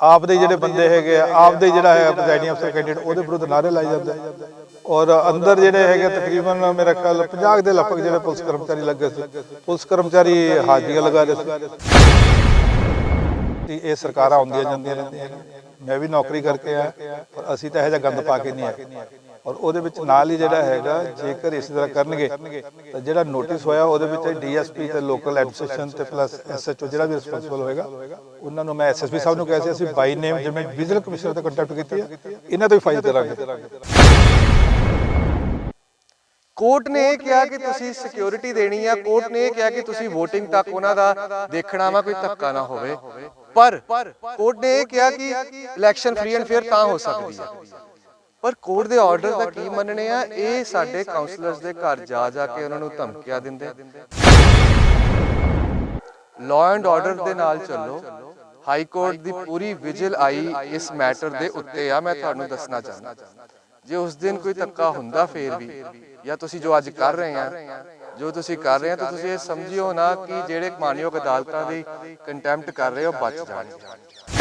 ਆਪ ਦੇ ਜਿਹੜੇ ਬੰਦੇ ਹੈਗੇ ਆ ਆਪ ਦੇ ਜਿਹੜਾ ਹੈ ਪ੍ਰੈਜ਼ਾਈਡਿੰਗ ਅਫਸਰ ਕੈਂਡੀਡੇਟ ਉਹਦੇ ਵਿਰੁੱਧ ਨਾਰੇ ਲਾਏ ਜਾਂਦੇ। ਔਰ ਅੰਦਰ ਜਿਹੜੇ ਹੈਗੇ ਤਕਰੀਬਨ ਮੇਰਾ ਖਿਆਲ 50 ਦੇ ਲਗਭਗ ਜਿਹੜੇ ਪੁਲਿਸ ਕਰਮਚਾਰੀ ਲੱਗੇ ਸੀ। ਪੁਲਿਸ ਕਰਮਚਾਰੀ ਹਾਜ਼ਰੀਆਂ ਲਗਾ ਰਹੇ ਸੀ। ਇਹ ਸਰਕਾਰਾਂ ਆਉਂਦੀਆਂ ਜਾਂਦੀਆਂ ਰਹਿੰਦੀਆਂ ਮੈਂ ਵੀ ਨੌਕਰੀ ਕਰਕੇ ਆ ਪਰ ਅਸੀਂ ਤਾਂ ਇਹੋ ਜਿਹਾ ਗੰਦ ਪਾ ਕੇ ਨਹੀਂ ਆਏ। ਔਰ ਉਹਦੇ ਵਿੱਚ ਨਾਲ ਹੀ ਜਿਹੜਾ ਹੈਗਾ, ਜੇਕਰ ਇਸੇ ਤਰ੍ਹਾਂ ਕਰਨਗੇ, ਤਾਂ ਜਿਹੜਾ ਨੋਟਿਸ ਹੋਇਆ ਉਹਦੇ ਵਿੱਚ ਡੀਐਸਪੀ ਤੇ ਲੋਕਲ ਐਡਮਿਨਿਸਟ੍ਰੇਸ਼ਨ ਤੇ ਪਲੱਸ ਐਸਐਚਓ ਜਿਹੜਾ ਵੀ ਰਿਸਪੌਂਸਿਬਲ ਹੋਏਗਾ, ਉਹਨਾਂ ਨੂੰ ਮੈਂ ਐਸਐਸਪੀ ਸਾਹਿਬ ਨੂੰ ਕਿਹਾ ਸੀ, ਅਸੀਂ ਬਾਈ ਨੇਮ ਜਿਵੇਂ ਵਿਜੀਲੈਂਸ ਕਮਿਸ਼ਨਰ ਤੇ ਕੰਟੈਕਟ ਕੀਤੀ ਹੈ, ਇਹਨਾਂ ਤੋਂ ਹੀ ਫਾਈਲ ਕਰਾਂਗੇ ਕੋਰਟ ਨੇ ਇਹ ਕਿਹਾ ਕਿ ਤੁਸੀਂ ਸਿਕਿਉਰਿਟੀ ਦੇਣੀ ਆ ਕੋਰਟ ਨੇ ਇਹ ਕਿਹਾ ਕਿ ਤੁਸੀਂ VOTING ਤੱਕ ਉਹਨਾਂ ਦਾ ਦੇਖਣਾ ਵਾ, ਕੋਈ ਧੱਕਾ ਨਾ ਹੋਵੇ। ਪਰ ਕੋਰਟ ਨੇ ਕਿਹਾ ਕਿ ਇਲੈਕਸ਼ਨ ਫ੍ਰੀ ਐਂਡ ਫੇਅਰ ਤਾਂ ਹੋ ਸਕਦੀ ਆ। ਪਰ ਕੋਰਟ ਦੇ ਆਰਡਰ ਦਾ ਕੀ ਮੰਨਣੇ ਆ? ਇਹ ਸਾਡੇ ਕਾਉਂਸਲਰਸ ਦੇ ਘਰ ਜਾ ਜਾ ਕੇ ਉਹਨਾਂ ਨੂੰ ਧਮਕੀਆਂ ਦਿੰਦੇ। ਲਾਅ ਐਂਡ ਆਰਡਰ ਦੇ ਨਾਲ ਚੱਲੋ। ਹਾਈ ਕੋਰਟ ਦੀ ਪੂਰੀ ਵਿਜਿਲ ਆਈ ਇਸ ਮੈਟਰ ਦੇ ਉੱਤੇ ਆ। ਮੈਂ ਤੁਹਾਨੂੰ ਦੱਸਣਾ ਚਾਹੁੰਦਾ। ਜੇ ਉਸ ਦਿਨ ਕੋਈ ਧੱਕਾ ਹੁੰਦਾ ਫੇਰ ਵੀ ਜਾਂ ਤੁਸੀਂ ਜੋ ਅੱਜ ਕਰ ਰਹੇ ਆ ਜੋ ਤੁਸੀਂ ਕਰ ਰਹੇ ਆ ਤਾਂ ਤੁਸੀਂ ਇਹ ਸਮਝਿਓ ਨਾ ਕਿ ਜਿਹੜੇ ਮਾਨਯੋਗ ਅਦਾਲਤਾਂ ਦੀ ਕੰਟੈਂਪਟ ਕਰ ਰਹੇ ਹੋ ਬਚ ਜਾਣਗੇ।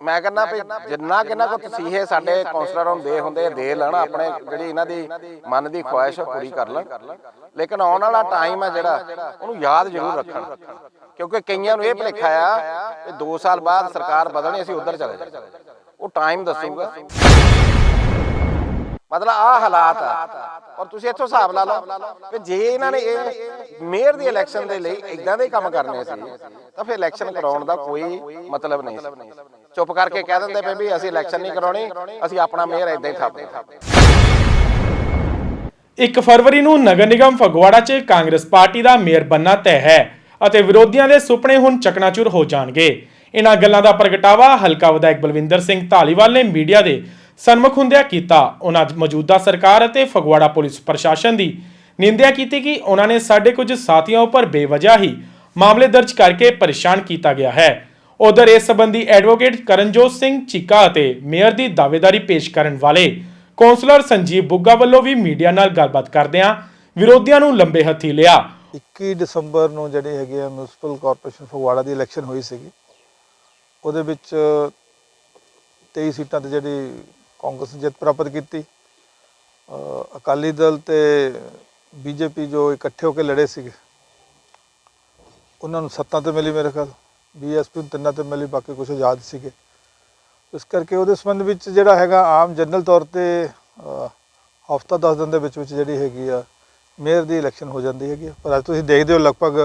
ਮੈਂ ਕਹਿੰਦਾ ਵੀ ਜਿੰਨਾ ਕਿੰਨਾ ਕੋ ਤਸੀਹੇ ਸਾਡੇ ਕਾਉਂਸਲਰਾਂ ਨੂੰ ਦੇ ਹੁੰਦੇ ਆ, ਦੇ ਲੈਣ ਆਪਣੇ ਜਿਹੜੀ ਇਹਨਾਂ ਦੀ ਮਨ ਦੀ ਖੁਆਇਸ਼ ਪੂਰੀ ਕਰ ਲੈਣ। ਲੇਕਿਨ ਆਉਣ ਵਾਲਾ ਟਾਈਮ ਹੈ ਜਿਹੜਾ ਉਹਨੂੰ ਯਾਦ ਜ਼ਰੂਰ ਰੱਖਣ। ਕਿਉਂਕਿ ਕਈਆਂ ਨੂੰ ਇਹ ਭੁਲੇਖਾ ਆ ਕਿ 2 ਸਾਲ ਬਾਅਦ ਸਰਕਾਰ ਬਦਲਣੀ ਅਸੀਂ ਉਧਰ ਚਲੇ ਜਾਣਾ ਉਹ ਟਾਈਮ ਦੱਸੂਗਾ। ਮਤਲਬ ਆ ਹਾਲਾਤ ਆ। ਔਰ ਤੁਸੀਂ ਇੱਥੋਂ ਹਿਸਾਬ ਲਾ ਲਓ ਕਿ ਜੇ ਇਹਨਾਂ ਨੇ ਇਹ ਮੇਅਰ ਦੀ ਇਲੈਕਸ਼ਨ ਦੇ ਲਈ ਇਦਾਂ ਦੇ ਕੰਮ ਕਰਨੇ ਸੀ, ਤਾਂ ਫਿਰ ਇਲੈਕਸ਼ਨ ਕਰਾਉਣ ਦਾ ਕੋਈ ਮਤਲਬ ਨਹੀਂ ਸੀ। ਚੁੱਪ ਕਰਕੇ ਕਹਿ ਦਿੰਦੇ ਪਏ ਵੀ ਅਸੀਂ ਇਲੈਕਸ਼ਨ ਨਹੀਂ ਕਰਾਉਣੀ, ਅਸੀਂ ਆਪਣਾ ਮੇਅਰ ਇਦਾਂ ਹੀ ਥਾਪਦੇ 1 ਫਰਵਰੀ ਨੂੰ ਨਗਰ ਨਿਗਮ ਫਗਵਾੜਾ 'ਚ ਕਾਂਗਰਸ ਪਾਰਟੀ ਦਾ ਮੇਅਰ ਬੰਨਾ ਤੈਅ ਹੈ ਅਤੇ ਵਿਰੋਧੀਆਂ ਦੇ ਸੁਪਨੇ ਹੁਣ ਚਕਨਾਚੂਰ ਹੋ ਜਾਣਗੇ। ਇਹਨਾਂ ਗੱਲਾਂ ਦਾ ਪ੍ਰਗਟਾਵਾ ਹਲਕਾ ਵਿਧਾਇਕ ਬਲਵਿੰਦਰ ਸਿੰਘ ਧਾਲੀਵਾਲ ਨੇ ਮੀਡੀਆ ਦੇ ਸਨਮੁਖ ਹੁੰਦਿਆਂ ਕੀਤਾ। ਉਹਨਾਂ ਮੌਜੂਦਾ ਸਰਕਾਰ ਅਤੇ ਫਗਵਾੜਾ ਪੁਲਿਸ ਪ੍ਰਸ਼ਾਸਨ ਦੀ ਨਿੰਦਿਆ ਕੀਤੀ ਕਿ ਉਹਨਾਂ ਨੇ ਸਾਡੇ ਕੁਝ ਸਾਥੀਆਂ ਉੱਪਰ ਬੇਵਜ੍ਹਾ ਹੀ ਮਾਮਲੇ ਦਰਜ ਕਰਕੇ ਪਰੇਸ਼ਾਨ ਕੀਤਾ ਗਿਆ ਹੈ। ਉਧਰ ਇਸ ਸੰਬੰਧੀ ਐਡਵੋਕੇਟ ਕਰਨਜੋਤ ਸਿੰਘ ਚੀਕਾ ਅਤੇ ਮੇਅਰ ਦੀ ਦਾਅਵੇਦਾਰੀ ਪੇਸ਼ ਕਰਨ ਵਾਲੇ ਕੌਂਸਲਰ ਸੰਜੀਵ ਬੁੱਗਾ ਵੱਲੋਂ ਵੀ ਮੀਡੀਆ ਨਾਲ ਗੱਲਬਾਤ ਕਰਦਿਆਂ ਵਿਰੋਧੀਆਂ ਨੂੰ ਲੰਬੇ ਹੱਥੀ ਲਿਆ। 21 ਦਸੰਬਰ ਨੂੰ ਜਿਹੜੇ ਹੈਗੇ ਆ ਮਿਊਨਿਸਪਲ ਕਾਰਪੋਰੇਸ਼ਨ ਫਗਵਾੜਾ ਦੀ ਇਲੈਕਸ਼ਨ ਹੋਈ ਸੀਗੀ। ਉਹਦੇ ਵਿੱਚ 23 ਸੀਟਾਂ ਤੇ ਜਿਹੜੀ ਕਾਂਗਰਸ ਨੇ ਜਿੱਤ ਪ੍ਰਾਪਤ ਕੀਤੀ ਅਕਾਲੀ ਦਲ ਤੇ ਬੀਜੇਪੀ ਜੋ ਇਕੱਠੇ ਹੋ ਕੇ ਲੜੇ ਸੀਗੇ, ਉਹਨਾਂ ਨੂੰ ਸੱਤਾਂ ਤੇ ਮਿਲੀ ਮੇਰੇ ਖਿਆਲ, ਬੀਐਸਪੀ ਨੂੰ ਤਿੰਨਾਂ ਤੇ ਮਿਲੀ, ਬਾਕੀ ਕੁਝ ਆਜ਼ਾਦ ਸੀਗੇ ਇਸ ਕਰਕੇ ਉਹਦੇ ਸੰਬੰਧ ਵਿੱਚ ਜਿਹੜਾ ਹੈਗਾ ਆਮ ਜਨਰਲ ਤੌਰ ਤੇ ਹਫਤਾ 10 ਦਿਨ ਦੇ ਵਿੱਚ ਵਿੱਚ ਜਿਹੜੀ ਹੈਗੀ ਆ, ਮੇਅਰ ਦੀ ਇਲੈਕਸ਼ਨ ਹੋ ਜਾਂਦੀ ਹੈਗੀ ਆ। ਪਰ ਅੱਜ ਤੁਸੀਂ ਦੇਖਦੇ ਹੋ ਲਗਭਗ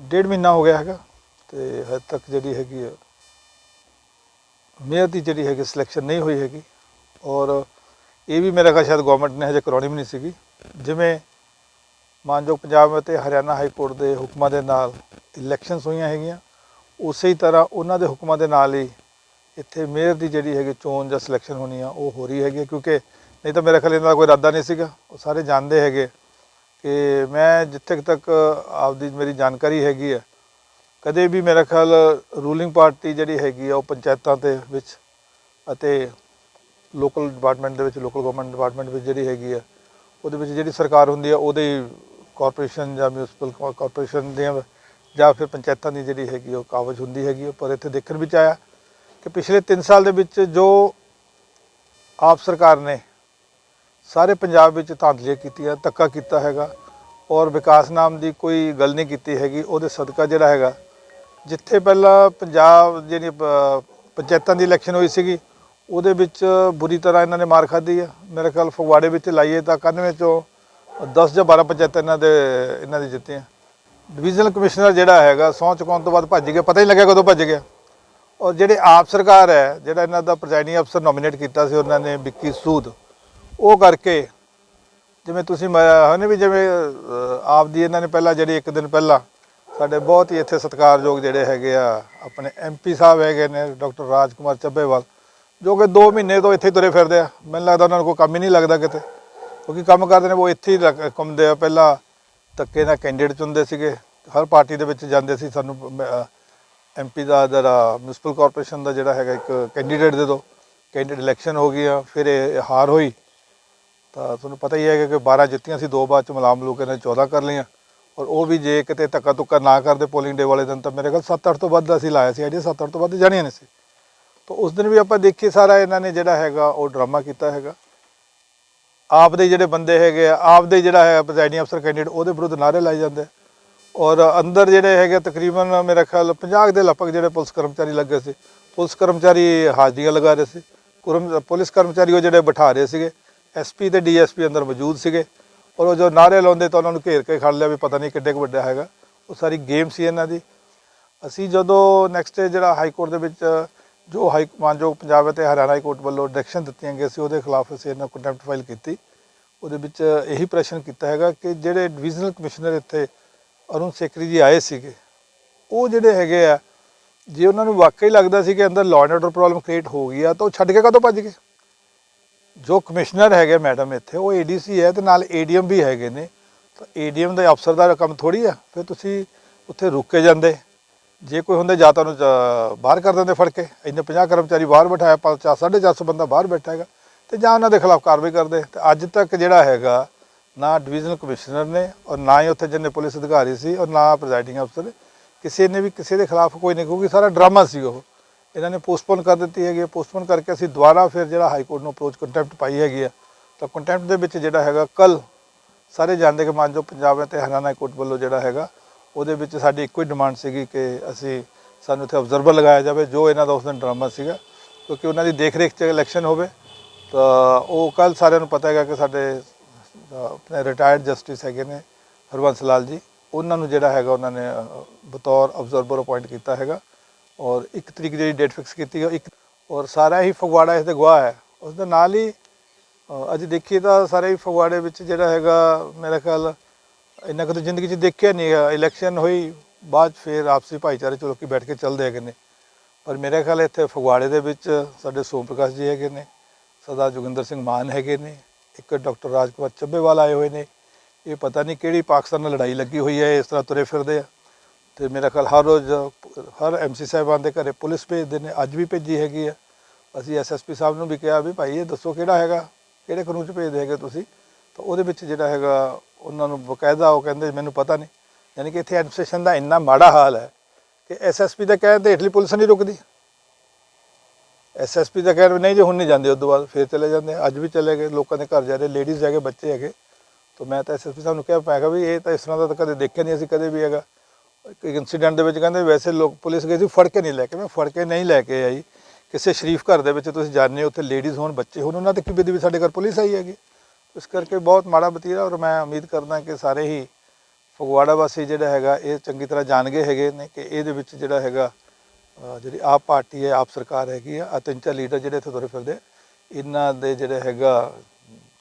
ਡੇਢ ਮਹੀਨਾ ਹੋ ਗਿਆ ਹੈਗਾ, ਤੇ ਹਜੇ ਤੱਕ ਜਿਹੜੀ ਹੈਗੀ ਆ ਮੇਅਰ ਦੀ ਜਿਹੜੀ ਹੈਗੀ ਸਿਲੈਕਸ਼ਨ ਨਹੀਂ ਹੋਈ ਹੈਗੀ। ਔਰ ਇਹ ਵੀ ਮੇਰਾ ਖਿਆਲ ਸ਼ਾਇਦ ਗਵਰਨਮੈਂਟ ਨੇ ਹਜੇ ਕਰਾਉਣੀ ਵੀ ਨਹੀਂ ਸੀਗੀ। ਜਿਵੇਂ ਮਾਨਯੋਗ ਪੰਜਾਬ ਅਤੇ ਹਰਿਆਣਾ ਹਾਈ ਕੋਰਟ ਦੇ ਹੁਕਮਾਂ ਦੇ ਨਾਲ ਇਲੈਕਸ਼ਨਸ ਹੋਈਆਂ ਹੈਗੀਆਂ, ਉਸੇ ਹੀ ਤਰ੍ਹਾਂ ਉਹਨਾਂ ਦੇ ਹੁਕਮਾਂ ਦੇ ਨਾਲ ਹੀ ਇੱਥੇ ਮੇਅਰ ਦੀ ਜਿਹੜੀ ਹੈਗੀ ਚੋਣ ਜਾਂ ਸਿਲੈਕਸ਼ਨ ਹੋਣੀ ਆ, ਉਹ ਹੋ ਰਹੀ ਹੈਗੀ ਹੈ ਕਿਉਂਕਿ ਨਹੀਂ ਤਾਂ ਮੇਰੇ ਖਿਆਲ ਇਹਨਾਂ ਦਾ ਕੋਈ ਇਰਾਦਾ ਨਹੀਂ ਸੀਗਾ। ਉਹ ਸਾਰੇ ਜਾਣਦੇ ਹੈਗੇ ਕਿ ਮੈਂ ਜਿੱਥੇ ਤੱਕ ਆਪਦੀ ਮੇਰੀ ਜਾਣਕਾਰੀ ਹੈਗੀ ਹੈ ਕਦੇ ਵੀ ਮੇਰਾ ਖਿਆਲ ਰੂਲਿੰਗ ਪਾਰਟੀ ਜਿਹੜੀ ਹੈਗੀ ਆ ਉਹ ਪੰਚਾਇਤਾਂ ਦੇ ਵਿੱਚ ਅਤੇ ਲੋਕਲ ਡਿਪਾਰਟਮੈਂਟ ਦੇ ਵਿੱਚ, ਲੋਕਲ ਗਵਰਨਮੈਂਟ ਡਿਪਾਰਟਮੈਂਟ ਵਿੱਚ ਜਿਹੜੀ ਹੈਗੀ ਆ, ਉਹਦੇ ਵਿੱਚ ਜਿਹੜੀ ਸਰਕਾਰ ਹੁੰਦੀ ਆ, ਉਹਦੇ ਕਾਰਪੋਰੇਸ਼ਨ ਜਾਂ ਮਿਊਨਿਸਪਲ ਕਾਰਪੋਰੇਸ਼ਨ ਦੀਆਂ ਜਾਂ ਫਿਰ ਪੰਚਾਇਤਾਂ ਦੀ ਜਿਹੜੀ ਹੈਗੀ ਉਹ ਕਾਬਜ ਹੁੰਦੀ ਹੈਗੀ ਆ। ਪਰ ਇੱਥੇ ਦੇਖਣ ਵਿੱਚ ਆਇਆ ਕਿ ਪਿਛਲੇ 3 ਸਾਲ ਦੇ ਵਿੱਚ ਜੋ ਆਪ ਸਰਕਾਰ ਨੇ ਸਾਰੇ ਪੰਜਾਬ ਵਿੱਚ ਧਾਂਦਲੀਆਂ ਕੀਤੀਆਂ, ਧੱਕਾ ਕੀਤਾ ਹੈਗਾ ਔਰ ਵਿਕਾਸ ਨਾਮ ਦੀ ਕੋਈ ਗੱਲ ਨਹੀਂ ਕੀਤੀ ਹੈਗੀ, ਉਹਦੇ ਸਦਕਾ ਜਿਹੜਾ ਹੈਗਾ ਜਿੱਥੇ ਪਹਿਲਾਂ ਪੰਜਾਬ ਜਿਹੜੀ ਪ- ਪੰਚਾਇਤਾਂ ਦੀ ਇਲੈਕਸ਼ਨ ਹੋਈ ਸੀਗੀ, ਉਹਦੇ ਵਿੱਚ ਬੁਰੀ ਤਰ੍ਹਾਂ ਇਹਨਾਂ ਨੇ ਮਾਰ ਖਾਧੀ ਆ। ਮੇਰੇ ਖਿਆਲ ਫਗਵਾੜੇ ਵਿੱਚ ਲਾਈਏ ਤਾਂ 91 ਚੋਂ 10 ਜਾਂ 12 ਪੰਚਾਇਤਾਂ ਇਹਨਾਂ ਦੇ, ਇਹਨਾਂ ਦੀ ਜਿੱਤੀਆਂ। ਡਿਵੀਜ਼ਨਲ ਕਮਿਸ਼ਨਰ ਜਿਹੜਾ ਹੈਗਾ, ਸਹੁੰ ਚੁਕਾਉਣ ਤੋਂ ਬਾਅਦ ਭੱਜ ਗਿਆ, ਪਤਾ ਹੀ ਨਹੀਂ ਲੱਗਿਆ ਕਦੋਂ ਭੱਜ ਗਿਆ। ਔਰ ਜਿਹੜੇ ਆਪ ਸਰਕਾਰ ਹੈ, ਜਿਹੜਾ ਇਹਨਾਂ ਦਾ ਪ੍ਰੈਜ਼ਾਈਡਿੰਗ ਅਫਸਰ ਨੋਮੀਨੇਟ ਕੀਤਾ ਸੀ, ਉਹਨਾਂ ਨੇ ਵਿੱਕੀ ਸੂਦ, ਉਹ ਕਰਕੇ ਜਿਵੇਂ ਤੁਸੀਂ ਹਨੇ ਵੀ ਜਿਵੇਂ ਆਪ ਦੀ ਇਹਨਾਂ ਨੇ ਪਹਿਲਾਂ ਜਿਹੜੀ ਇੱਕ ਦਿਨ ਪਹਿਲਾਂ ਸਾਡੇ ਬਹੁਤ ਹੀ ਇੱਥੇ ਸਤਿਕਾਰਯੋਗ ਜਿਹੜੇ ਹੈਗੇ ਆ, ਆਪਣੇ ਐਮਪੀ ਸਾਹਿਬ ਹੈਗੇ ਨੇ, ਡਾਕਟਰ ਰਾਜਕੁਮਾਰ ਚੱਬੇਵਾਲ, ਜੋ ਕਿ 2 ਮਹੀਨੇ ਤੋਂ ਇੱਥੇ ਹੀ ਤੁਰੇ ਫਿਰਦੇ ਆ। ਮੈਨੂੰ ਲੱਗਦਾ ਉਹਨਾਂ ਨੂੰ ਕੋਈ ਕੰਮ ਹੀ ਨਹੀਂ ਲੱਗਦਾ ਕਿਤੇ, ਕਿਉਂਕਿ ਕੰਮ ਕਰਦੇ ਨੇ, ਉਹ ਇੱਥੇ ਹੀ ਲੱਗ- ਘੁੰਮਦੇ ਆ। ਪਹਿਲਾਂ ਧੱਕੇ ਨਾਲ ਕੈਂਡੀਡੇਟ ਚੁਣਦੇ ਸੀਗੇ, ਹਰ ਪਾਰਟੀ ਦੇ ਵਿੱਚ ਜਾਂਦੇ ਸੀ ਸਾਨੂੰ ਐਮਪੀ ਦਾ ਜਿਹੜਾ ਮਿਊਨਿਸਪਲ ਕਾਰਪੋਰੇਸ਼ਨ ਦਾ ਜਿਹੜਾ ਹੈਗਾ ਇੱਕ ਕੈਂਡੀਡੇਟ ਦੇ ਦੋ। ਕੈਂਡੀਡੇਟ ਇਲੈਕਸ਼ਨ ਹੋ ਗਈ ਆ ਫਿਰ ਇਹ ਹਾਰ ਹੋਈ। ਤਾਂ ਤੁਹਾਨੂੰ ਪਤਾ ਹੀ ਹੈ ਕਿ 12 ਜਿੱਤੀਆਂ ਸੀ, ਦੋ ਬਾਅਦ ਚ ਮਲਾਮ ਲੋਕਾਂ ਨੇ 14 ਕਰ ਲਈਆਂ। ਔਰ ਉਹ ਵੀ ਜੇ ਕਿਤੇ ਧੱਕਾ ਤੁੱਕਾ ਨਾ ਕਰਦੇ ਪੋਲਿੰਗ ਡੇ ਵਾਲੇ ਦਿਨ, ਤਾਂ ਮੇਰੇ ਕੋਲ 7-8 ਤੋਂ ਵੱਧ ਅਸੀਂ ਲਾਇਆ ਸੀ ਆਈਡੀਆ 7-8 ਤੋਂ ਵੱਧ ਜਾਣੀਆਂ ਨਹੀਂ ਸੀ। ਤਾਂ ਉਸ ਦਿਨ ਵੀ ਆਪਾਂ ਦੇਖੀ, ਸਾਰਾ ਇਹਨਾਂ ਨੇ ਜਿਹੜਾ ਹੈਗਾ, ਉਹ ਡਰਾਮਾ ਕੀਤਾ ਹੈਗਾ। ਆਪ ਦੇ ਜਿਹੜੇ ਬੰਦੇ ਹੈਗੇ ਆ ਆਪ ਦੇ ਜਿਹੜਾ ਹੈ ਪ੍ਰੈਜ਼ਾਈਡਿੰਗ ਅਫਸਰ ਕੈਂਡੀਡੇਟ ਉਹਦੇ ਵਿਰੁੱਧ ਨਾਅਰੇ ਲਾਏ ਜਾਂਦੇ ਆ। ਔਰ ਅੰਦਰ ਜਿਹੜੇ ਹੈਗੇ ਤਕਰੀਬਨ ਮੇਰਾ ਖਿਆਲ 50 ਦੇ ਲਗਭਗ ਜਿਹੜੇ ਪੁਲਿਸ ਕਰਮਚਾਰੀ ਲੱਗੇ ਸੀ, ਪੁਲਿਸ ਕਰਮਚਾਰੀ ਹਾਜ਼ਰੀਆਂ ਲਗਾ ਰਹੇ ਸੀ। ਪੁਲਿਸ ਕਰਮਚਾਰੀ ਉਹ ਜਿਹੜੇ ਬਿਠਾ ਰਹੇ ਸੀਗੇ ਐਸਪੀ ਤੇ ਡੀਐਸਪੀ ਅੰਦਰ ਮੌਜੂਦ ਸੀਗੇ। ਔਰ ਉਹ ਜੋ ਨਾਅਰੇ ਲਾਉਂਦੇ ਤਾਂ ਉਹਨਾਂ ਨੂੰ ਘੇਰ ਕੇ ਖੜ ਲਿਆ ਵੀ ਪਤਾ ਨਹੀਂ ਕਿੱਡੇ ਕੁ ਵੱਡਾ ਹੈਗਾ। ਉਹ ਸਾਰੀ ਗੇਮ ਸੀ ਇਹਨਾਂ ਦੀ। ਅਸੀਂ ਜਦੋਂ ਨੈਕਸਟ ਜਿਹੜਾ ਹਾਈ ਕੋਰਟ ਦੇ ਵਿੱਚ, ਜੋ ਹਾਈ ਮਾਨਯੋਗ ਪੰਜਾਬ ਅਤੇ ਹਰਿਆਣਾ ਹਾਈ ਕੋਰਟ ਵੱਲੋਂ ਡਾਇਰੈਕਸ਼ਨ ਦਿੱਤੀਆਂ ਗਈਆਂ ਸੀ, ਉਹਦੇ ਖਿਲਾਫ ਅਸੀਂ ਇਹਨਾਂ ਕੰਟੈਂਪਟ ਫਾਈਲ ਕੀਤੀ। ਉਹਦੇ ਵਿੱਚ ਇਹੀ ਪ੍ਰਸ਼ਨ ਕੀਤਾ ਹੈਗਾ ਕਿ ਜਿਹੜੇ ਡਿਵੀਜ਼ਨਲ ਕਮਿਸ਼ਨਰ ਇੱਥੇ ਅਰੁਣ ਸੇਕਰੀ ਜੀ ਆਏ ਸੀਗੇ, ਉਹ ਜਿਹੜੇ ਹੈਗੇ ਆ, ਜੇ ਉਹਨਾਂ ਨੂੰ ਵਾਕਈ ਲੱਗਦਾ ਸੀ ਕਿ ਅੰਦਰ law and order problem create ਹੋ ਗਈ ਆ, ਤਾਂ ਉਹ ਛੱਡ ਕੇ ਕਦੋਂ ਭੱਜ ਗਏ? ਜੋ ਕਮਿਸ਼ਨਰ ਹੈਗੇ ਮੈਡਮ ਇੱਥੇ, ਉਹ ਏਡੀਸੀ ਹੈ ਤੇ ਨਾਲ ਏਡੀਐਮ ਵੀ ਹੈਗੇ ਨੇ। ਤਾਂ ਏਡੀਐਮ ਦੇ ਅਫਸਰ ਦਾ ਕੰਮ ਥੋੜੀ ਆ, ਫਿਰ ਤੁਸੀਂ ਉੱਥੇ ਰੁਕ ਕੇ ਜਾਂਦੇ। ਜੇ ਕੋਈ ਹੁੰਦੇ ਜਾਂ ਤਾਂ ਉਹਨੂੰ ਬਾਹਰ ਕਰ ਦਿੰਦੇ ਫੜ ਕੇ, ਇੰਨੇ 50 ਕਰਮਚਾਰੀ ਬਾਹਰ ਬਿਠਾਇਆ 450 ਬੰਦਾ ਬਾਹਰ ਬੈਠਾ ਹੈਗਾ, ਤੇ ਜਾਂ ਉਹਨਾਂ ਦੇ ਖਿਲਾਫ ਕਾਰਵਾਈ ਕਰਦੇ। ਤੇ ਅੱਜ ਤੱਕ ਜਿਹੜਾ ਹੈਗਾ, ਨਾ ਡਿਵੀਜ਼ਨਲ ਕਮਿਸ਼ਨਰ ਨੇ ਔਰ ਨਾ ਹੀ ਉੱਥੇ ਜਿੰਨੇ ਪੁਲਿਸ ਅਧਿਕਾਰੀ ਸੀ ਔਰ ਨਾ ਪ੍ਰੈਜ਼ਾਈਡਿੰਗ ਅਫਸਰ, ਕਿਸੇ ਨੇ ਵੀ ਕਿਸੇ ਦੇ ਖਿਲਾਫ ਕੋਈ ਨਹੀਂ, ਕਿਉਂਕਿ ਸਾਰਾ ਡਰਾਮਾ ਸੀ ਉਹ। ਇਹਨਾਂ ਨੇ ਪੋਸਟਪੋਨ ਕਰ ਦਿੱਤੀ ਹੈਗੀ ਪੋਸਟਪੋਨ ਕਰਕੇ ਅਸੀਂ ਦੁਬਾਰਾ ਫਿਰ ਜਿਹੜਾ ਹਾਈ ਕੋਰਟ ਨੂੰ ਅਪਰੋਚ ਕੰਟੈਂਪਟ ਪਾਈ ਹੈਗੀ ਆ ਤਾਂ ਕੰਟੈਂਪਟ ਦੇ ਵਿੱਚ ਜਿਹੜਾ ਹੈਗਾ, ਕੱਲ ਸਾਰੇ ਜਾਣਦੇ ਕਿ ਮਾਨਜੋ ਪੰਜਾਬ ਅਤੇ ਹਰਿਆਣਾ ਕੋਰਟ ਵੱਲੋਂ ਜਿਹੜਾ ਹੈਗਾ, ਉਹਦੇ ਵਿੱਚ ਸਾਡੀ ਇੱਕੋ ਹੀ ਡਿਮਾਂਡ ਸੀਗੀ ਕਿ ਅਸੀਂ ਸਾਨੂੰ ਇੱਥੇ ਅਬਜ਼ਰਵਰ ਲਗਾਇਆ ਜਾਵੇ, ਜੋ ਇਹਨਾਂ ਦਾ ਉਸ ਦਿਨ ਡਰਾਮਾ ਸੀਗਾ। ਕਿਉਂਕਿ ਉਹਨਾਂ ਦੀ ਦੇਖ ਰੇਖ 'ਚ ਇਲੈਕਸ਼ਨ ਹੋਵੇ, ਤਾਂ ਉਹ ਕੱਲ ਸਾਰਿਆਂ ਨੂੰ ਪਤਾ ਹੈਗਾ ਕਿ ਸਾਡੇ ਆਪਣੇ ਰਿਟਾਇਰਡ ਜਸਟਿਸ ਹੈਗੇ ਨੇ, ਹਰਵੰਸ ਲਾਲ ਜੀ। ਉਹਨਾਂ ਨੂੰ ਜਿਹੜਾ ਹੈਗਾ, ਉਹਨਾਂ ਨੇ ਬਤੌਰ ਅਬਜ਼ਰਵਰ ਅਪਾਇੰਟ ਕੀਤਾ ਹੈਗਾ। ਔਰ ਇੱਕ ਤਰੀਕ ਜਿਹੜੀ ਡੇਟ ਫਿਕਸ ਕੀਤੀ ਹੈ ਇੱਕ ਔਰ ਸਾਰਾ ਹੀ ਫਗਵਾੜਾ ਇਸ ਦੇ ਗਵਾਹ ਹੈ। ਉਸ ਦੇ ਨਾਲ ਹੀ ਅੱਜ ਦੇਖੀਏ ਤਾਂ ਸਾਰੇ ਹੀ ਫਗਵਾੜੇ ਵਿੱਚ ਜਿਹੜਾ ਹੈਗਾ, ਮੇਰਾ ਖਿਆਲ, ਇੰਨਾ ਕਦੇ ਜ਼ਿੰਦਗੀ 'ਚ ਦੇਖਿਆ ਨਹੀਂ ਹੈਗਾ। ਇਲੈਕਸ਼ਨ ਹੋਈ, ਬਾਅਦ 'ਚ ਫਿਰ ਆਪਸੀ ਭਾਈਚਾਰੇ 'ਚ ਲੋਕੀ ਬੈਠ ਕੇ ਚੱਲਦੇ ਹੈਗੇ ਨੇ। ਪਰ ਮੇਰੇ ਖਿਆਲ ਇੱਥੇ ਫਗਵਾੜੇ ਦੇ ਵਿੱਚ ਸਾਡੇ ਸੋਮ ਪ੍ਰਕਾਸ਼ ਜੀ ਹੈਗੇ ਨੇ, ਸਰਦਾਰ ਜੋਗਿੰਦਰ ਸਿੰਘ ਮਾਨ ਹੈਗੇ ਨੇ, ਇੱਕ ਡਾਕਟਰ ਰਾਜਕੁਮਾਰ ਚੱਬੇਵਾਲ ਆਏ ਹੋਏ ਨੇ। ਇਹ ਪਤਾ ਨਹੀਂ ਕਿਹੜੀ ਪਾਕਿਸਤਾਨ ਨਾਲ ਲੜਾਈ ਲੱਗੀ ਹੋਈ ਹੈ, ਇਸ ਤਰ੍ਹਾਂ ਤੁਰੇ ਫਿਰਦੇ ਆ। ਤੇ ਮੇਰਾ ਖਿਆਲ ਹਰ ਰੋਜ਼, ਹਰ ਐਮਸੀ ਸਾਹਿਬਾਨ ਦੇ ਘਰੇ ਪੁਲਿਸ ਭੇਜਦੇ ਨੇ, ਅੱਜ ਵੀ ਭੇਜੀ ਹੈਗੀ ਆ। ਅਸੀਂ ਐਸਐਸਪੀ ਸਾਹਿਬ ਨੂੰ ਵੀ ਕਿਹਾ ਵੀ ਭਾਈ ਇਹ ਦੱਸੋ ਕਿਹੜਾ ਹੈਗਾ, ਕਿਹੜੇ ਕਾਨੂੰਨ 'ਚ ਭੇਜਦੇ ਹੈਗੇ ਤੁਸੀਂ? ਤਾਂ ਉਹਦੇ ਵਿੱਚ ਜਿਹੜਾ ਹੈਗਾ, ਉਹਨਾਂ ਨੂੰ ਬਕਾਇਦਾ ਉਹ ਕਹਿੰਦੇ, ਮੈਨੂੰ ਪਤਾ ਨਹੀਂ। ਯਾਨੀ ਕਿ ਇੱਥੇ ਐਡਮਿਨਿਸਟ੍ਰੇਸ਼ਨ ਦਾ ਇੰਨਾ ਮਾੜਾ ਹਾਲ ਹੈ ਕਿ ਐਸਐਸਪੀ ਦਾ ਕਹਿਣ ਕਹਿੰਦੇ ਹੇਠਲੀ ਪੁਲਿਸ ਨਹੀਂ ਰੁਕਦੀ। ਐਸਐਸਪੀ ਦਾ ਕਹਿਣ ਵੀ ਨਹੀਂ ਜੇ, ਹੁਣ ਨਹੀਂ ਜਾਂਦੇ ਉਸ ਤੋਂ ਬਾਅਦ ਫਿਰ ਚਲੇ ਜਾਂਦੇ ਅੱਜ ਵੀ ਚਲੇ ਗਏ, ਲੋਕਾਂ ਦੇ ਘਰ ਜਾ ਰਹੇ ਲੇਡੀਜ਼ ਹੈਗੇ, ਬੱਚੇ ਹੈਗੇ। ਤਾਂ ਮੈਂ ਤਾਂ ਐਸਐਸਪੀ ਸਾਹਿਬ ਨੂੰ ਕਿਹਾ, ਮੈਂ ਕਿਹਾ ਵੀ ਇਹ ਤਾਂ ਇਸ ਤਰ੍ਹਾਂ ਦਾ ਤਾਂ ਕਦੇ ਦੇਖਿਆ ਨਹੀਂ ਅਸੀਂ, ਕਦੇ ਵੀ ਹੈਗਾ। ਇੱਕ ਇਨਸੀਡੈਂਟ ਦੇ ਵਿੱਚ ਕਹਿੰਦੇ ਵੈਸੇ ਲੋਕ ਪੁਲਿਸ ਗਈ ਸੀ, ਫੜ ਕੇ ਨਹੀਂ ਲੈ ਕੇ। ਮੈਂ ਫੜ ਕੇ ਨਹੀਂ ਲੈ ਕੇ ਆਈ। ਕਿਸੇ ਸ਼ਰੀਫ ਘਰ ਦੇ ਵਿੱਚ ਤੁਸੀਂ ਜਾਣਦੇ ਹੋ, ਉੱਥੇ ਲੇਡੀਜ਼ ਹੋਣ, ਬੱਚੇ ਹੋਣ, ਉਹਨਾਂ ਤੇ ਕੀ ਵੀ ਸਾਡੇ ਘਰ ਪੁਲਿਸ ਆਈ ਹੈਗੀ। ਇਸ ਕਰਕੇ ਬਹੁਤ ਮਾੜਾ ਬਤੀਰਾ ਔਰ ਮੈਂ ਉਮੀਦ ਕਰਦਾ ਕਿ ਸਾਰੇ ਹੀ ਫਗਵਾੜਾ ਵਾਸੀ ਜਿਹੜਾ ਹੈਗਾ, ਇਹ ਚੰਗੀ ਤਰ੍ਹਾਂ ਜਾਣ ਗਏ ਹੈਗੇ ਨੇ ਕਿ ਇਹਦੇ ਵਿੱਚ ਜਿਹੜਾ ਹੈਗਾ ਜਿਹੜੀ ਆਪ ਪਾਰਟੀ ਹੈ, ਆਪ ਸਰਕਾਰ ਹੈਗੀ ਆ ਆਹ ਤਿੰਨ ਚਾਰ ਲੀਡਰ ਜਿਹੜੇ ਇੱਥੇ ਤੁਰੇ ਫਿਰਦੇ ਇਹਨਾਂ ਦੇ ਜਿਹੜੇ ਹੈਗਾ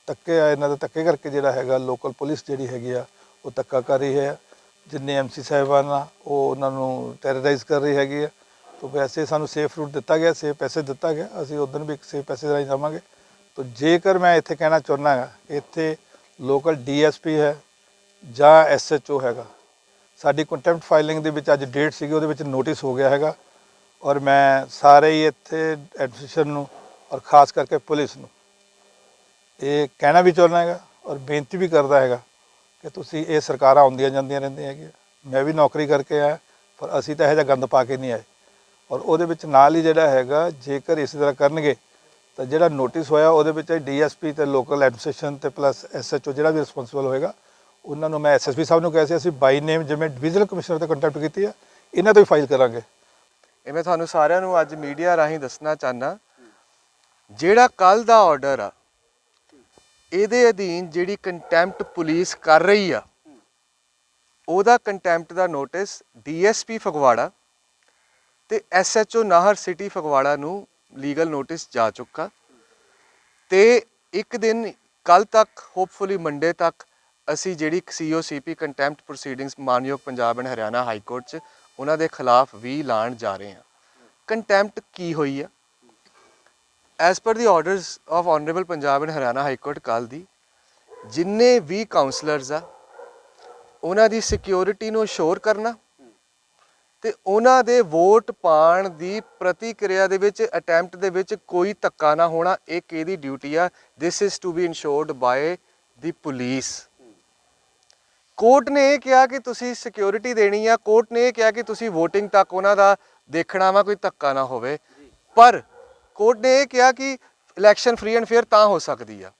ਧੱਕੇ ਆ, ਇਹਨਾਂ ਦੇ ਧੱਕੇ ਕਰਕੇ ਜਿਹੜਾ ਹੈਗਾ ਲੋਕਲ ਪੁਲਿਸ ਜਿਹੜੀ ਹੈਗੀ ਆ, ਉਹ ਧੱਕਾ ਕਰ ਰਹੀ ਹੈ। ਜਿੰਨੇ ਐਮਸੀ ਸਾਹਿਬਾਨ ਆ ਉਹ ਉਹਨਾਂ ਨੂੰ ਟੈਰਰਾਈਜ਼ ਕਰ ਰਹੀ ਹੈਗੀ ਆ। ਤਾਂ ਵੈਸੇ ਸਾਨੂੰ ਸੇਫ ਰੂਟ ਦਿੱਤਾ ਗਿਆ ਸੇਫ ਪੈਸੇ ਦਿੱਤਾ ਗਿਆ। ਅਸੀਂ ਉਦੋਂ ਵੀ ਇੱਕ ਸੇਫ ਪੈਸੇ ਰਾਹੀਂ ਜਾਵਾਂਗੇ। ਤਾਂ ਜੇਕਰ ਮੈਂ ਇੱਥੇ ਕਹਿਣਾ ਚਾਹੁੰਦਾ ਹਾਂ ਇੱਥੇ ਲੋਕਲ ਡੀਐਸਪੀ ਹੈ ਜਾਂ ਐਸਐਚਓ ਹੈਗਾ। ਸਾਡੀ ਕੰਟੈਂਪਟ ਫਾਈਲਿੰਗ ਦੇ ਵਿੱਚ ਅੱਜ ਡੇਟ ਸੀਗੀ, ਉਹਦੇ ਵਿੱਚ ਨੋਟਿਸ ਹੋ ਗਿਆ ਹੈਗਾ। ਔਰ ਮੈਂ ਸਾਰੇ ਹੀ ਇੱਥੇ ਐਡਮਿਨਿਸਟ੍ਰੇਸ਼ਨ ਨੂੰ ਔਰ ਖਾਸ ਕਰਕੇ ਪੁਲਿਸ ਨੂੰ ਇਹ ਕਹਿਣਾ ਵੀ ਚਾਹੁੰਦਾ ਹੈਗਾ ਔਰ ਬੇਨਤੀ ਵੀ ਕਰਦਾ ਹੈਗਾ ਕਿ ਤੁਸੀਂ ਇਹ ਸਰਕਾਰਾਂ ਆਉਂਦੀਆਂ ਜਾਂਦੀਆਂ ਰਹਿੰਦੀਆਂ ਹੈਗੀਆਂ। ਮੈਂ ਵੀ ਨੌਕਰੀ ਕਰਕੇ ਆਇਆ, ਪਰ ਅਸੀਂ ਤਾਂ ਇਹੋ ਜਿਹਾ ਗੰਦ ਪਾ ਕੇ ਨਹੀਂ ਆਏ। ਔਰ ਉਹਦੇ ਵਿੱਚ ਨਾਲ ਹੀ ਜਿਹੜਾ ਹੈਗਾ, ਜੇਕਰ ਇਸੇ ਤਰ੍ਹਾਂ ਕਰਨਗੇ, ਤਾਂ ਜਿਹੜਾ ਨੋਟਿਸ ਹੋਇਆ ਉਹਦੇ ਵਿੱਚ ਡੀਐਸਪੀ ਤੇ ਲੋਕਲ ਐਡਮਿਨਿਸਟ੍ਰੇਸ਼ਨ ਤੇ ਪਲੱਸ ਐਸਐਚਓ ਜਿਹੜਾ ਵੀ ਰਿਸਪੌਂਸਿਬਲ ਹੋਏਗਾ, ਉਹਨਾਂ ਨੂੰ ਮੈਂ ਐਸਐਸਪੀ ਸਾਹਿਬ ਨੂੰ ਕਿਹਾ ਸੀ, ਅਸੀਂ ਬਾਈ ਨੇਮ ਜਿਵੇਂ ਡਿਵੀਜ਼ਨਲ ਕਮਿਸ਼ਨਰ ਤੇ ਕੰਟੈਕਟ ਕੀਤੀ ਆ, ਇਹਨਾਂ ਤੋਂ ਹੀ ਫਾਈਲ ਕਰਾਂਗੇ। ਇਹ ਮੈਂ ਤੁਹਾਨੂੰ ਸਾਰਿਆਂ ਨੂੰ ਅੱਜ ਮੀਡੀਆ ਰਾਹੀਂ ਦੱਸਣਾ ਚਾਹਨਾ ਜਿਹੜਾ ਕੱਲ ਦਾ ਆਰਡਰ ਆ ਇਹਦੇ ਅਧੀਨ ਜਿਹੜੀ ਕੰਟੈਂਪਟ ਪੁਲਿਸ ਕਰ ਰਹੀ ਆ, ਉਹਦਾ ਕੰਟੈਂਪਟ ਦਾ ਨੋਟਿਸ ਡੀਐਸਪੀ ਫਗਵਾੜਾ ਤੇ ਐਸਐਚਓ ਨਾਹਰ ਸਿਟੀ ਫਗਵਾੜਾ ਨੂੰ ਲੀਗਲ ਨੋਟਿਸ ਜਾ ਚੁੱਕਾ ਤੇ ਇੱਕ ਦਿਨ ਕੱਲ ਤੱਕ ਹੋਪਫੁਲੀ ਮੰਡੇ ਤੱਕ, ਅਸੀਂ ਜਿਹੜੀ ਸੀਓਸੀਪੀ ਕੰਟੈਂਪਟ ਪ੍ਰੋਸੀਡਿੰਗਸ ਮਾਨਯੋਗ Punjab and Haryana high court 'ਚ, ਉਹਨਾਂ ਦੇ ਖਿਲਾਫ ਵੀ ਲਾਣ ਜਾ ਰਹੇ ਹਾਂ। ਕੰਟੈਂਪਟ ਕੀ ਹੋਈ ਆ? As per the orders of honourable Punjab and Haryana high court ਕੱਲ ਦੀ ਜਿੰਨੇ ਵੀ ਕਾਉਂਸਲਰਸ ਆ, ਉਹਨਾਂ ਦੀ ਸਿਕਿਉਰਿਟੀ ਨੂੰ ਸ਼ੋਰ ਕਰਨਾ ਤੇ ਉਹਨਾਂ ਦੇ ਵੋਟ ਪਾਣ ਦੀ ਪ੍ਰਤੀਕਿਰਿਆ ਦੇ ਵਿੱਚ ਅਟੈਂਪਟ ਦੇ ਵਿੱਚ ਕੋਈ ਧੱਕਾ ਨਾ ਹੋਣਾ ਇੱਕ ਇਹਦੀ ਡਿਊਟੀ ਆ? This is to be ensured by the police court ਨੇ ਇਹ ਕਿਹਾ ਕਿ ਤੁਸੀਂ ਸਿਕਿਉਰਿਟੀ ਦੇਣੀ ਆ ਕੋਰਟ ਨੇ ਇਹ ਕਿਹਾ ਕਿ ਤੁਸੀਂ VOTING ਤੱਕ ਉਹਨਾਂ ਦਾ ਦੇਖਣਾ ਵਾ, ਕੋਈ ਧੱਕਾ ਨਾ ਹੋਵੇ। ਪਰ ਕੋਰਟ ਨੇ ਇਹ ਕਿਹਾ ਕਿ ਇਲੈਕਸ਼ਨ ਫ੍ਰੀ ਐਂਡ ਫੇਅਰ ਤਾਂ ਹੋ ਸਕਦੀ ਆ।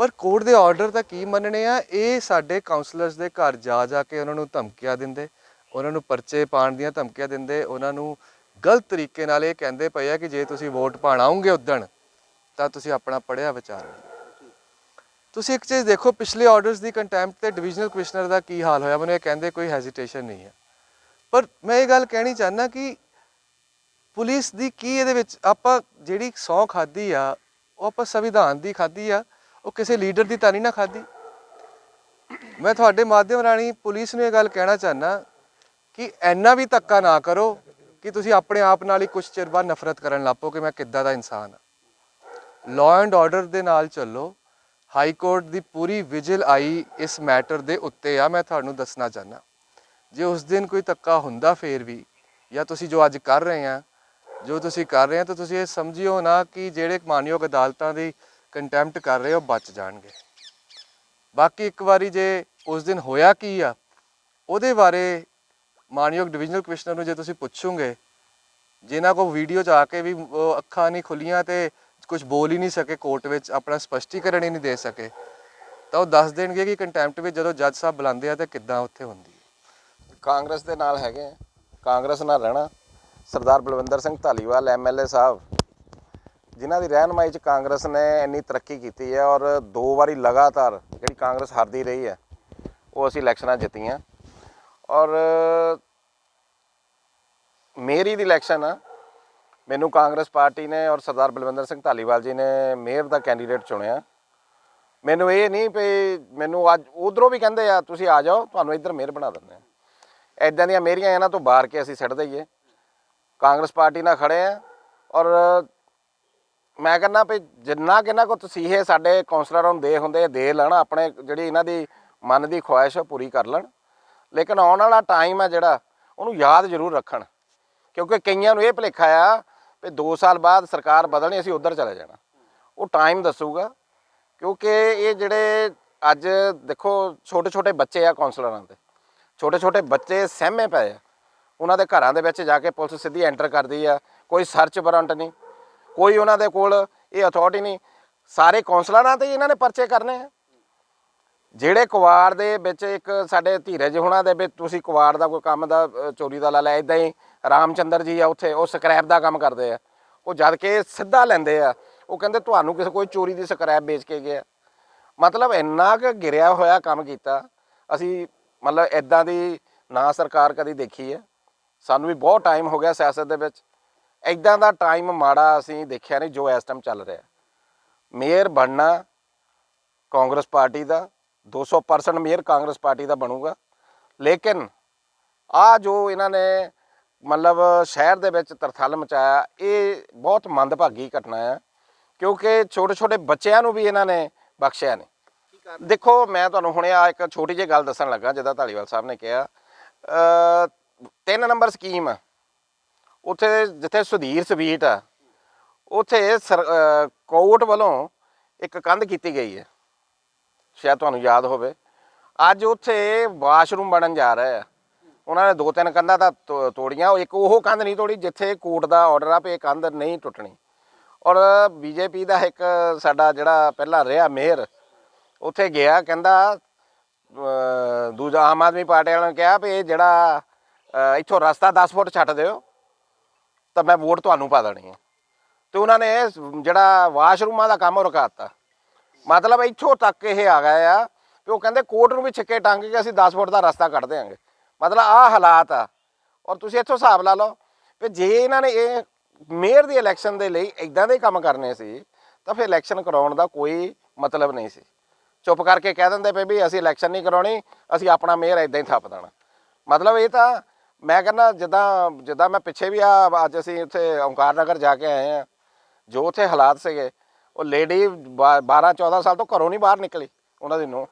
ਪਰ ਕੋਰਟ ਦੇ ਆਰਡਰ ਤਾਂ ਕੀ ਮੰਨਣੇ ਆ? ਇਹ ਸਾਡੇ ਕਾਉਂਸਲਰਸ ਦੇ ਘਰ ਜਾ ਜਾ ਕੇ ਉਹਨਾਂ ਨੂੰ ਧਮਕੀਆਂ ਦਿੰਦੇ, ਉਹਨਾਂ ਨੂੰ ਪਰਚੇ ਪਾਣ ਦੀਆਂ ਧਮਕੀਆਂ ਦਿੰਦੇ, ਉਹਨਾਂ ਨੂੰ ਗਲਤ ਤਰੀਕੇ ਨਾਲ ਇਹ ਕਹਿੰਦੇ ਪਏ ਆ ਕਿ ਜੇ ਤੁਸੀਂ ਵੋਟ ਪਾਣ ਆਉਂਗੇ ਉਦਣ, ਤਾਂ ਤੁਸੀਂ ਆਪਣਾ ਪੜਿਆ ਵਿਚਾਰ ਤੁਸੀਂ ਇੱਕ ਚੀਜ਼ ਦੇਖੋ, ਪਿਛਲੇ ਆਰਡਰਸ ਦੀ ਕੰਟੈਂਪਟ ਤੇ ਡਿਵੀਜ਼ਨਲ ਕਮਿਸ਼ਨਰ ਦਾ ਕੀ ਹਾਲ ਹੋਇਆ? ਮੈਨੂੰ ਇਹ ਕਹਿੰਦੇ ਕੋਈ ਹੈਜ਼ਿਟੇਸ਼ਨ ਨਹੀਂ ਹੈ ਪਰ ਮੈਂ ਇਹ ਗੱਲ ਕਹਿਣੀ ਚਾਹਨਾ ਕਿ ਪੁਲਿਸ ਦੀ ਕੀ ਇਹਦੇ ਵਿੱਚ? ਆਪਾਂ ਜਿਹੜੀ ਸੌ ਖਾਦੀ ਆ, ਉਹ ਆਪਾਂ ਸੰਵਿਧਾਨ ਦੀ ਖਾਦੀ ਆ, ਉਹ ਕਿਸੇ ਲੀਡਰ ਦੀ ਤਾਂ ਨਹੀਂ ਨਾ ਖਾਦੀ ਮੈਂ ਤੁਹਾਡੇ ਮਾਧਿਅਮ ਰਾਣੀ ਪੁਲਿਸ ਨੂੰ ਇਹ ਗੱਲ ਕਹਿਣਾ ਚਾਹਨਾ ਕਿ ਐਨਾ ਵੀ ਧੱਕਾ ਨਾ ਕਰੋ ਕਿ ਤੁਸੀਂ ਆਪਣੇ ਆਪ ਨਾਲ ਹੀ ਕੁਝ ਚਿਰ ਬਾਅਦ ਨਫ਼ਰਤ ਕਰਨ ਲੱਪੋ ਕਿ ਮੈਂ ਕਿੱਦਾਂ ਦਾ ਇਨਸਾਨ ਹਾਂ ਲਾਅ ਐਂਡ ਆਰਡਰ ਦੇ ਨਾਲ ਚੱਲੋ ਹਾਈ ਕੋਰਟ ਦੀ ਪੂਰੀ ਵਿਜਿਲ ਆਈ ਇਸ ਮੈਟਰ ਦੇ ਉੱਤੇ ਆ, ਮੈਂ ਤੁਹਾਨੂੰ ਦੱਸਣਾ ਚਾਹਨਾ ਜੇ ਉਸ ਦਿਨ ਕੋਈ ਧੱਕਾ ਹੁੰਦਾ ਫੇਰ ਵੀ, ਜਾਂ ਤੁਸੀਂ ਜੋ ਅੱਜ ਕਰ ਰਹੇ ਆ ਜੋ ਤੁਸੀਂ ਕਰ ਰਹੇ ਆ ਤਾਂ ਤੁਸੀਂ ਇਹ ਸਮਝਿਓ ਨਾ ਕਿ ਜਿਹੜੇ ਮਾਨਯੋਗ ਅਦਾਲਤਾਂ ਦੀ ਕੰਟੈਂਪਟ ਕਰ ਰਹੇ ਹੋ ਬਚ ਜਾਣਗੇ। ਬਾਕੀ ਇੱਕ ਵਾਰੀ ਜੇ ਉਸ ਦਿਨ ਹੋਇਆ ਕੀ ਆ, ਉਹਦੇ ਬਾਰੇ ਮਾਨਯੋਗ ਡਿਵੀਜ਼ਨਲ ਕਮਿਸ਼ਨਰ ਨੂੰ ਜੇ ਤੁਸੀਂ ਪੁੱਛੋਗੇ, ਜਿਨ੍ਹਾਂ ਕੋ ਵੀਡੀਓ ਚ ਆ ਕੇ ਵੀ ਉਹ ਅੱਖਾਂ ਨਹੀਂ ਖੁੱਲੀਆਂ ਤੇ ਕੁਝ ਬੋਲ ਹੀ ਨਹੀਂ ਸਕੇ ਕੋਰਟ ਵਿੱਚ, ਆਪਣਾ ਸਪਸ਼ਟੀਕਰਨ ਹੀ ਨਹੀਂ ਦੇ ਸਕੇ, ਤਾਂ ਉਹ ਦੱਸ ਦੇਣਗੇ ਕਿ ਕੰਟੈਂਪਟ ਵਿੱਚ ਜਦੋਂ ਜੱਜ ਸਾਹਿਬ ਬੁਲਾਉਂਦੇ ਆ, ਤੇ ਕਿੱਦਾਂ ਉੱਥੇ ਹੁੰਦੀ ਹੈ। ਕਾਂਗਰਸ ਦੇ ਨਾਲ ਹੈਗੇ ਆ। ਕਾਂਗਰਸ ਨਾਲ ਰਹਿਣਾ। ਸਰਦਾਰ ਬਲਵਿੰਦਰ ਸਿੰਘ ਧਾਲੀਵਾਲ ਐਮਐਲਏ ਸਾਹਿਬ, ਜਿਨ੍ਹਾਂ ਦੀ ਰਹਿਨਮਾਈ 'ਚ ਕਾਂਗਰਸ ਨੇ ਇੰਨੀ ਤਰੱਕੀ ਕੀਤੀ ਹੈ ਔਰ ਦੋ ਵਾਰੀ ਲਗਾਤਾਰ ਜਿਹੜੀ ਕਾਂਗਰਸ ਹਾਰਦੀ ਰਹੀ ਹੈ, ਉਹ ਅਸੀਂ ਇਲੈਕਸ਼ਨਾਂ ਜਿੱਤੀਆਂ। ਔਰ ਮੇਰੀ ਦੀ ਇਲੈਕਸ਼ਨ ਆ, ਮੈਨੂੰ ਕਾਂਗਰਸ ਪਾਰਟੀ ਨੇ ਔਰ ਸਰਦਾਰ ਬਲਵਿੰਦਰ ਸਿੰਘ ਧਾਲੀਵਾਲ ਜੀ ਨੇ ਮੇਅਰ ਦਾ ਕੈਂਡੀਡੇਟ ਚੁਣਿਆ। ਮੈਨੂੰ ਇਹ ਨਹੀਂ ਵੀ ਮੈਨੂੰ ਅੱਜ ਉਧਰੋਂ ਵੀ ਕਹਿੰਦੇ ਆ, ਤੁਸੀਂ ਆ ਜਾਓ, ਤੁਹਾਨੂੰ ਇੱਧਰ ਮੇਅਰ ਬਣਾ ਦਿੰਦੇ ਆ ਐਦਾਂ ਦੀਆਂ ਮੇਰੀਆਂ ਇਹਨਾਂ ਤੋਂ ਬਾਹਰ ਕੇ ਅਸੀਂ ਸਿੱਟ ਦਈਏ। ਕਾਂਗਰਸ ਪਾਰਟੀ ਨਾਲ ਖੜੇ ਆ ਔਰ ਮੈਂ ਕਹਿੰਦਾ ਵੀ ਜਿੰਨਾ ਕਿੰਨਾ ਕੋ ਤਸੀਹੇ ਸਾਡੇ ਕੌਂਸਲਰਾਂ ਨੂੰ ਦੇ ਹੁੰਦੇ ਦੇ ਲੈਣ, ਆਪਣੇ ਜਿਹੜੀ ਇਹਨਾਂ ਦੀ ਮਨ ਦੀ ਖੁਆਇਸ਼ ਉਹ ਪੂਰੀ ਕਰ ਲੈਣ। ਲੇਕਿਨ ਆਉਣ ਵਾਲਾ ਟਾਈਮ ਹੈ ਜਿਹੜਾ, ਉਹਨੂੰ ਯਾਦ ਜ਼ਰੂਰ ਰੱਖਣ। ਕਿਉਂਕਿ ਕਈਆਂ ਨੂੰ ਇਹ ਭੁਲੇਖਾ ਆ ਵੀ 2 ਸਾਲ ਬਾਅਦ ਸਰਕਾਰ ਬਦਲਣੀ, ਅਸੀਂ ਉਧਰ ਚਲੇ ਜਾਣਾ। ਉਹ ਟਾਈਮ ਦੱਸੂਗਾ, ਕਿਉਂਕਿ ਇਹ ਜਿਹੜੇ ਅੱਜ ਦੇਖੋ ਛੋਟੇ ਛੋਟੇ ਬੱਚੇ ਆ ਕੌਂਸਲਰਾਂ ਦੇ। ਛੋਟੇ ਛੋਟੇ ਬੱਚੇ ਸਹਿਮੇ ਪਏ ਆ। ਉਹਨਾਂ ਦੇ ਘਰਾਂ ਦੇ ਵਿੱਚ ਜਾ ਕੇ ਪੁਲਿਸ ਸਿੱਧੀ ਐਂਟਰ ਕਰਦੀ ਆ। ਕੋਈ ਸਰਚ ਵਾਰੰਟ ਨਹੀਂ। ਕੋਈ ਉਹਨਾਂ ਦੇ ਕੋਲ ਇਹ ਅਥਾਰਟੀ ਨਹੀਂ। ਸਾਰੇ ਕੌਂਸਲਰਾਂ ਤੇ ਇਹਨਾਂ ਨੇ ਪਰਚੇ ਕਰਨੇ ਆ। ਜਿਹੜੇ ਕੁਵਾੜ ਦੇ ਵਿੱਚ ਇੱਕ ਸਾਡੇ ਧੀਰਜ ਹੁਣਾਂ ਦੇ ਵਿੱਚ ਤੁਸੀਂ ਕੁਵਾੜ ਦਾ ਕੋਈ ਕੰਮ ਦਾ ਚੋਰੀ ਦਾ ਲਾ ਲਿਆ ਇਦਾਂ ਹੀ ਰਾਮਚੰਦਰ ਜੀ ਆ ਉੱਥੇ, ਉਹ ਸਕ੍ਰੈਪ ਦਾ ਕੰਮ ਕਰਦੇ ਆ। ਉਹ ਜਦ ਕਿ ਸਿੱਧਾ ਲੈਂਦੇ ਆ। ਉਹ ਕਹਿੰਦੇ ਤੁਹਾਨੂੰ ਕਿਸੇ ਕੋਈ ਚੋਰੀ ਦੀ ਸਕ੍ਰੈਪ ਵੇਚ ਕੇ ਗਿਆ। ਮਤਲਬ ਇੰਨਾ ਕੁ ਗਿਰਿਆ ਹੋਇਆ ਕੰਮ ਕੀਤਾ। ਅਸੀਂ ਮਤਲਬ ਇਦਾਂ ਦੀ ਨਾ ਸਰਕਾਰ ਕਦੀ ਦੇਖੀ ਹੈ ਸਾਨੂੰ ਵੀ ਬਹੁਤ ਟਾਈਮ ਹੋ ਗਿਆ ਸਿਆਸਤ ਦੇ ਵਿੱਚ। ਇਦਾਂ ਦਾ ਟਾਈਮ ਮਾੜਾ ਅਸੀਂ ਦੇਖਿਆ ਨਹੀਂ ਜੋ ਇਸ ਟਾਈਮ ਚੱਲ ਰਿਹਾ। ਮੇਅਰ ਬਣਨਾ ਕਾਂਗਰਸ ਪਾਰਟੀ ਦਾ 200% ਮੇਅਰ ਕਾਂਗਰਸ ਪਾਰਟੀ ਦਾ ਬਣੂਗਾ। ਲੇਕਿਨ ਆ ਜੋ ਇਹਨਾਂ ਨੇ ਮਤਲਬ ਸ਼ਹਿਰ ਦੇ ਵਿੱਚ ਤਰਥਲ ਮਚਾਇਆ, ਇਹ ਬਹੁਤ ਮੰਦਭਾਗੀ ਘਟਨਾ ਆ। ਕਿਉਂਕਿ ਛੋਟੇ ਛੋਟੇ ਬੱਚਿਆਂ ਨੂੰ ਵੀ ਇਹਨਾਂ ਨੇ ਬਖਸ਼ਿਆ ਨਹੀਂ। ਦੇਖੋ, ਮੈਂ ਤੁਹਾਨੂੰ ਹੁਣੇ ਆ ਇੱਕ ਛੋਟੀ ਜਿਹੀ ਗੱਲ ਦੱਸਣ ਲੱਗਾ, ਜਿੱਦਾਂ ਧਾਲੀਵਾਲ ਸਾਹਿਬ ਨੇ ਕਿਹਾ। ਅ ਤਿੰਨ ਨੰਬਰ ਸਕੀਮ ਆ। ਉੱਥੇ ਜਿੱਥੇ ਸੁਧੀਰ ਸਵੀਟ ਆ ਉੱਥੇ ਸਰ- ਅ, ਕੋਰਟ ਵੱਲੋਂ ਇੱਕ ਕੰਧ ਕੀਤੀ ਗਈ ਹੈ। ਸ਼ਾਇਦ ਤੁਹਾਨੂੰ ਯਾਦ ਹੋਵੇ। ਅੱਜ ਉੱਥੇ ਵਾਸ਼ਰੂਮ ਬਣਨ ਜਾ ਰਿਹਾ ਹੈ। ਉਹਨਾਂ ਨੇ ਦੋ ਤਿੰਨ ਕੰਧਾਂ ਤਾਂ ਤੋ- ਤੋੜੀਆਂ। ਉਹ ਇੱਕ ਉਹ ਕੰਧ ਨਹੀਂ ਤੋੜੀ ਜਿੱਥੇ ਕੋਰਟ ਦਾ ਆਰਡਰ ਆ ਵੀ ਇਹ ਕੰਧ ਨਹੀਂ ਟੁੱਟਣੀ। ਔਰ ਬੀਜੇਪੀ ਦਾ ਇੱਕ ਸਾਡਾ ਜਿਹੜਾ ਪਹਿਲਾਂ ਰਿਹਾ ਮੇਅਰ ਉੱਥੇ ਗਿਆ ਕਹਿੰਦਾ ਦੂਜਾ ਆਮ ਆਦਮੀ ਪਾਰਟੀ ਵਾਲਿਆਂ ਨੇ ਕਿਹਾ ਵੀ ਇਹ ਜਿਹੜਾ ਇੱਥੋਂ ਰਸਤਾ 10 ਫੁੱਟ ਛੱਡ ਦਿਓ, ਤਾਂ ਮੈਂ ਵੋਟ ਤੁਹਾਨੂੰ ਪਾ ਦੇਣੀ ਹੈ। ਤੇ ਉਹਨਾਂ ਨੇ ਇਹ ਜਿਹੜਾ ਵਾਸ਼ਰੂਮਾਂ ਦਾ ਕੰਮ ਉਹ ਰੁਕਾਤਾ ਮਤਲਬ ਇੱਥੋਂ ਤੱਕ ਇਹ ਆ ਗਏ ਆ ਕਿ ਉਹ ਕਹਿੰਦੇ ਕੋਰਟ ਨੂੰ ਵੀ ਛਿੱਕੇ ਟੰਗ ਕੇ ਅਸੀਂ 10 ਫੁੱਟ ਦਾ ਰਸਤਾ ਕੱਢ ਦੇਾਂਗੇ ਮਤਲਬ ਆਹ ਹਾਲਾਤ ਆ। ਔਰ ਤੁਸੀਂ ਇੱਥੋਂ ਹਿਸਾਬ ਲਾ ਲਓ ਵੀ ਜੇ ਇਹਨਾਂ ਨੇ ਇਹ ਮੇਅਰ ਦੀ ਇਲੈਕਸ਼ਨ ਦੇ ਲਈ ਇਦਾਂ ਦੇ ਕੰਮ ਕਰਨੇ ਸੀ, ਤਾਂ ਫਿਰ ਇਲੈਕਸ਼ਨ ਕਰਾਉਣ ਦਾ ਕੋਈ ਮਤਲਬ ਨਹੀਂ ਸੀ। ਚੁੱਪ ਕਰਕੇ ਕਹਿ ਦਿੰਦੇ ਪਏ ਵੀ ਅਸੀਂ ਇਲੈਕਸ਼ਨ ਨਹੀਂ ਕਰਾਉਣੀ, ਅਸੀਂ ਆਪਣਾ ਮੇਅਰ ਇਦਾਂ ਹੀ ਥੱਪ ਦੇਣਾ। ਮਤਲਬ ਇਹ ਤਾਂ ਮੈਂ ਕਹਿੰਦਾ ਜਿੱਦਾਂ ਜਿੱਦਾਂ ਮੈਂ ਪਿੱਛੇ ਵੀ ਆ, ਅੱਜ ਅਸੀਂ ਉੱਥੇ ਓਂਕਾਰ ਨਗਰ ਜਾ ਕੇ ਆਏ ਆ, ਜੋ ਉੱਥੇ ਹਾਲਾਤ ਸੀਗੇ, ਉਹ ਲੇਡੀ 12 14 ਸਾਲ ਤੋਂ ਘਰੋਂ ਨਹੀਂ ਬਾਹਰ ਨਿਕਲੀ ਉਹਨਾਂ ਦੀ ਨੂੰ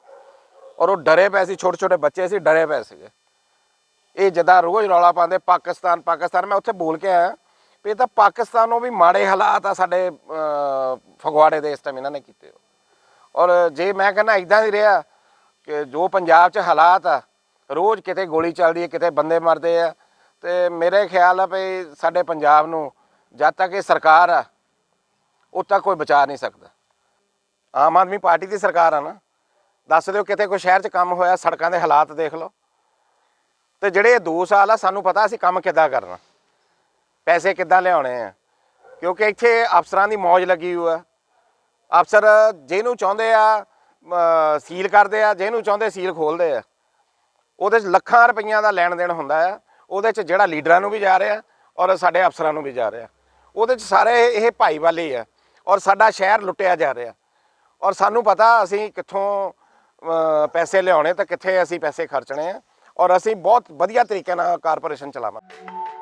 ਔਰ ਉਹ ਡਰੇ ਪਏ ਸੀ ਛੋਟੇ ਛੋਟੇ ਬੱਚੇ ਸੀ, ਡਰੇ ਪਏ ਸੀਗੇ। ਇਹ ਜਿੱਦਾਂ ਰੋਜ਼ ਰੌਲਾ ਪਾਉਂਦੇ, ਪਾਕਿਸਤਾਨ ਪਾਕਿਸਤਾਨ, ਮੈਂ ਉੱਥੇ ਬੋਲ ਕੇ ਆਇਆ ਵੀ ਇਹ ਤਾਂ ਪਾਕਿਸਤਾਨੋਂ ਵੀ ਮਾੜੇ ਹਾਲਾਤ ਆ ਸਾਡੇ ਫਗਵਾੜੇ ਦੇ ਇਸ ਟਾਈਮ ਇਹਨਾਂ ਨੇ ਕੀਤੇ ਔਰ ਜੇ ਮੈਂ ਕਹਿੰਦਾ ਇਦਾਂ ਹੀ ਰਿਹਾ ਕਿ ਜੋ ਪੰਜਾਬ 'ਚ ਹਾਲਾਤ ਆ ਰੋਜ਼ ਕਿਤੇ ਗੋਲੀ ਚੱਲਦੀ ਹੈ, ਕਿਤੇ ਬੰਦੇ ਮਰਦੇ ਆ। ਤੇ ਮੇਰੇ ਖਿਆਲ ਆ ਵੀ ਸਾਡੇ ਪੰਜਾਬ ਨੂੰ ਜਦ ਤੱਕ ਇਹ ਸਰਕਾਰ ਆ ਉਦ ਤੱਕ ਕੋਈ ਬਚਾ ਨਹੀਂ ਸਕਦਾ। ਆਮ ਆਦਮੀ ਪਾਰਟੀ ਦੀ ਸਰਕਾਰ ਆ ਨਾ। ਦੱਸ ਦਿਓ ਕਿਤੇ ਕੋਈ ਸ਼ਹਿਰ 'ਚ ਕੰਮ ਹੋਇਆ, ਸੜਕਾਂ ਦੇ ਹਾਲਾਤ ਦੇਖ ਲਓ। ਤੇ ਜਿਹੜੇ ਇਹ 2 ਸਾਲ ਆ, ਸਾਨੂੰ ਪਤਾ ਅਸੀਂ ਕੰਮ ਕਿੱਦਾਂ ਕਰਨਾ। ਪੈਸੇ ਕਿੱਦਾਂ ਲਿਆਉਣੇ ਆ। ਕਿਉਂਕਿ ਇੱਥੇ ਅਫਸਰਾਂ ਦੀ ਮੌਜ ਲੱਗੀ ਹੋਈ ਆ। ਅਫਸਰ ਜਿਹਨੂੰ ਚਾਹੁੰਦੇ ਆ ਸੀਲ ਕਰਦੇ ਆ, ਜਿਹਨੂੰ ਚਾਹੁੰਦੇ ਸੀਲ ਖੋਲਦੇ ਆ। ਉਹਦੇ 'ਚ ਲੱਖਾਂ ਰੁਪਈਆਂ ਦਾ ਲੈਣ ਦੇਣ ਹੁੰਦਾ ਆ, ਉਹਦੇ 'ਚ ਜਿਹੜਾ ਲੀਡਰਾਂ ਨੂੰ ਵੀ ਜਾ ਰਿਹਾ ਔਰ ਸਾਡੇ ਅਫਸਰਾਂ ਨੂੰ ਵੀ ਜਾ ਰਿਹਾ। ਉਹਦੇ 'ਚ ਸਾਰੇ ਇਹ ਭਾਈਵਾਲੀ ਆ ਔਰ ਸਾਡਾ ਸ਼ਹਿਰ ਲੁੱਟਿਆ ਜਾ ਰਿਹਾ। ਔਰ ਸਾਨੂੰ ਪਤਾ ਅਸੀਂ ਕਿੱਥੋਂ ਪੈਸੇ ਲਿਆਉਣੇ ਤੇ ਕਿੱਥੇ ਅਸੀਂ ਪੈਸੇ ਖਰਚਣੇ ਆ। ਔਰ ਅਸੀਂ ਬਹੁਤ ਵਧੀਆ ਤਰੀਕੇ ਨਾਲ ਕਾਰਪੋਰੇਸ਼ਨ ਚਲਾਵਾਂਗੇ।